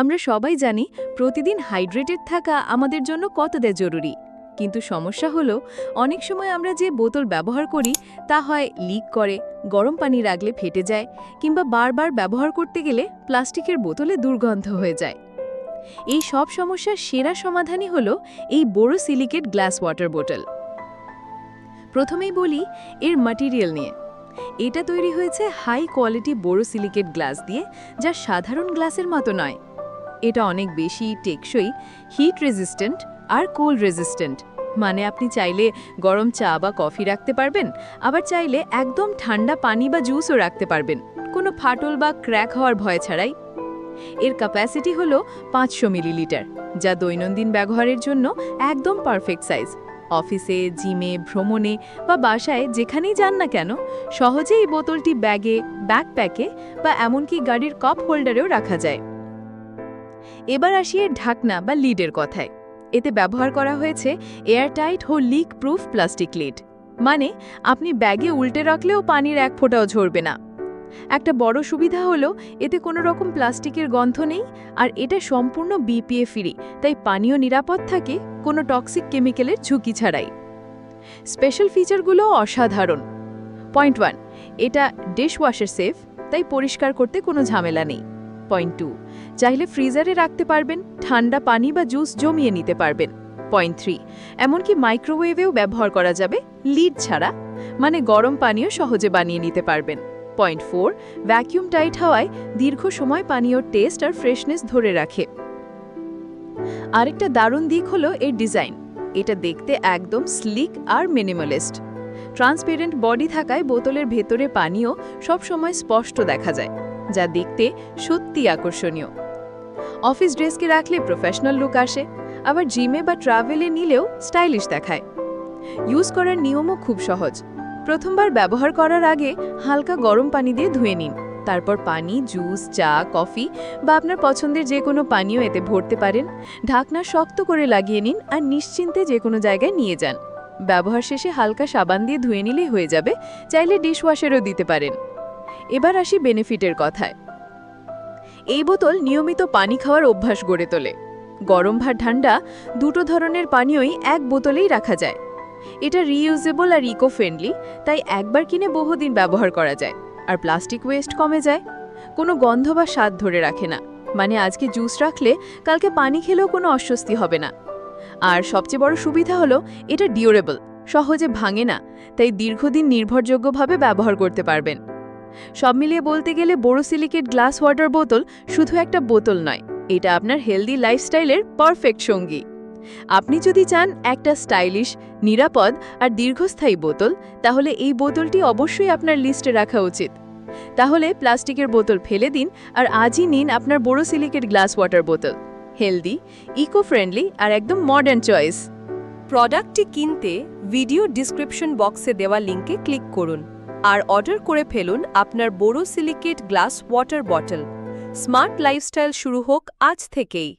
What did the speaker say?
আমরা সবাই জানি প্রতিদিন হাইড্রেটেড থাকা আমাদের জন্য কতটা জরুরি। কিন্তু সমস্যা হলো, অনেক সময় আমরা যে বোতল ব্যবহার করি, তা হয় লিক করে, গরম পানি রাখলে ফেটে যায়, কিংবা বারবার ব্যবহার করতে গেলে প্লাস্টিকের বোতলে দুর্গন্ধ হয়ে যায়। এই সব সমস্যার সেরা সমাধানই হলো এই বোরোসিলিকেট গ্লাস ওয়াটার বোতল প্রথমেই বলি, এর ম্যাটেরিয়াল নিয়ে। এটা তৈরি হয়েছে হাই কোয়ালিটি বোরোসিলিকেট গ্লাস দিয়ে, যা সাধারণ গ্লাসের মতো নয়। এটা অনেক বেশি টেকসই হিট রেজিস্ট্যান্ট আর কোল্ড রেজিস্ট্যান্ট মানে আপনি চাইলে গরম চা বা কফি রাখতে পারবেন, আবার চাইলে একদম ঠান্ডা পানি বা জুসও রাখতে পারবেন। কোনো ফাটল বা ক্র্যাক হওয়ার ভয় ছাড়াই। এর ক্যাপাসিটি হল পাঁচশো মিলিলিটার, যা দৈনন্দিন ব্যবহারের জন্য একদম পারফেক্ট সাইজ অফিসে, জিমে, ভ্রমণে বা বাসায় যেখানেই যান না কেন, সহজেই বোতলটি ব্যাগে ব্যাকপ্যাকে বা এমনকি গাড়ির কপ হোল্ডারেও রাখা যায়। এবার আসি এর ঢাকনা বা লিডের কথায়। এতে ব্যবহার করা হয়েছে এয়ারটাইট ও লিক প্রুফ প্লাস্টিক লিড। মানে আপনি ব্যাগে উল্টে রাখলেও পানির এক ফোঁটাও ঝরবে না। একটা বড় সুবিধা হলো, এতে কোনো রকম প্লাস্টিকের গন্ধ নেই, আর এটা সম্পূর্ণ বিপিএ ফ্রি, তাই পানীয় নিরাপদ থাকে, কোনো টক্সিক কেমিক্যালের ঝুঁকি ছাড়াই। স্পেশাল ফিচারগুলো অসাধারণ। পয়েন্ট ওয়ান, এটা ডিশওয়াশার সেফ, তাই পরিষ্কার করতে কোনো ঝামেলা নেই। Point two. চাইলে ফ্রিজারে রাখতে পারবেন, ঠান্ডা পানি বা জুস জমিয়ে নিতে পারবেন। পয়েন্ট থ্রি, এমনকি মাইক্রোওয়েভেও ব্যবহার করা যাবে, লিড ছাড়া মানে গরম পানীয় সহজে বানিয়ে নিতে পারবেন। পয়েন্ট ফোর, ভ্যাকিউম টাইট হওয়ায় দীর্ঘ সময় পানীয়র টেস্ট আর ফ্রেশনেস ধরে রাখে। আরেকটা দারুণ দিক হলো এর ডিজাইন। এটা দেখতে একদম স্লিক আর মিনিমালিস্ট। ট্রান্সপেরেন্ট বডি থাকায় বোতলের ভেতরে পানীয় সবসময় স্পষ্ট দেখা যায়। যা দেখতে সত্যি আকর্ষণীয়। অফিস ড্রেসকে রাখলে প্রফেশনাল লুক আসে, আবার জিমে বা ট্রাভেলে নিলেও স্টাইলিশ দেখায়। ইউজ করার নিয়মও খুব সহজ। প্রথমবার ব্যবহার করার আগে হালকা গরম পানি দিয়ে ধুয়ে নিন। তারপর পানি, জুস, চা, কফি বা আপনার পছন্দের যে কোনো পানীয় এতে ভরতে পারেন। ঢাকনা শক্ত করে লাগিয়ে নিন আর নিশ্চিন্তে যে কোনো জায়গায় নিয়ে যান। ব্যবহার শেষে হালকা সাবান দিয়ে ধুয়ে নিলেই হয়ে যাবে। চাইলে ডিশওয়াশারও দিতে পারেন। এবার আসি বেনিফিটের কথায়। এই বোতল নিয়মিত পানি খাওয়ার অভ্যাস গড়ে তোলে। গরম ভার ঠান্ডা দুটো ধরনের পানীয়ই এক বোতলেই রাখা যায়। এটা রিইউজেবল আর ইকো ফ্রেন্ডলি তাই একবার কিনে বহুদিন ব্যবহার করা যায়। আর প্লাস্টিক ওয়েস্ট কমে যায়। কোনো গন্ধ বা স্বাদ ধরে রাখে না। মানে আজকে জুস রাখলে কালকে পানি খেলেও কোনো অস্বস্তি হবে না। আর সবচেয়ে বড় সুবিধা হলো, এটা ডিউরেবল সহজে ভাঙে না, তাই দীর্ঘদিন নির্ভরযোগ্যভাবে ব্যবহার করতে পারবেন। সব মিলিয়ে বলতে গেলে বোরোসিলিকেট গ্লাস ওয়াটার বোতল শুধু একটা বোতল নয়, এটা আপনার হেলদি লাইফস্টাইলের পারফেক্ট সঙ্গী। আপনি যদি চান একটা স্টাইলিশ, নিরাপদ আর দীর্ঘস্থায়ী বোতল, তাহলে এই বোতলটি অবশ্যই আপনার লিস্টে রাখা উচিত। তাহলে প্লাস্টিকের বোতল ফেলে দিন আর আজই নিন আপনার বোরোসিলিকেট গ্লাস ওয়াটার বোতল। হেলদি ইকো ফ্রেন্ডলি আর একদম মডার্ন চয়েস। প্রোডাক্টটি কিনতে ভিডিও ডিসক্রিপশন বক্সে দেওয়া লিঙ্কে ক্লিক করুন। আর অর্ডার করে ফেলুন আপনার borosilicate glass water bottle. Smart lifestyle শুরু হোক আজ থেকেই।